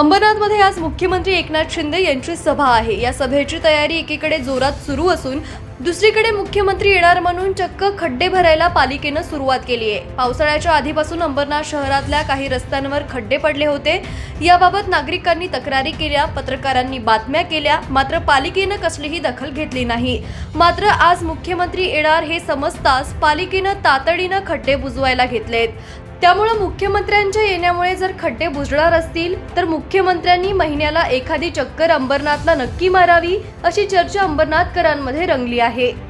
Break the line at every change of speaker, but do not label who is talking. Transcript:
अंबरनाथमध्ये आज मुख्यमंत्री एकनाथ शिंदे यांची सभा आहे. या सभेची तयारी एकीकडे जोरात सुरू असून दुसरीकडे मुख्यमंत्री येणार म्हणून चक्क खड्डे भरायला पालिकेनं सुरुवात केली आहे. पावसाळ्याच्या आधीपासून अंबरनाथ शहरातल्या काही रस्त्यांवर खड्डे पडले होते. याबाबत नागरिकांनी तक्रारी केल्या पत्रकारांनी बातम्या केल्या मात्र पालिकेनं कसलीही दखल घेतली नाही. मात्र आज मुख्यमंत्री येणार हे समजताच पालिकेनं तातडीनं खड्डे बुजवायला घेतलेत. त्यामुळे मुख्यमंत्र्यांच्या येण्यामुळे जर खड्डे बुजणार असतील तर मुख्यमंत्र्यांनी महिन्याला एखादी चक्कर अंबरनाथला नक्की मारावी अशी चर्चा अंबरनाथकरांमध्ये रंगली आहे.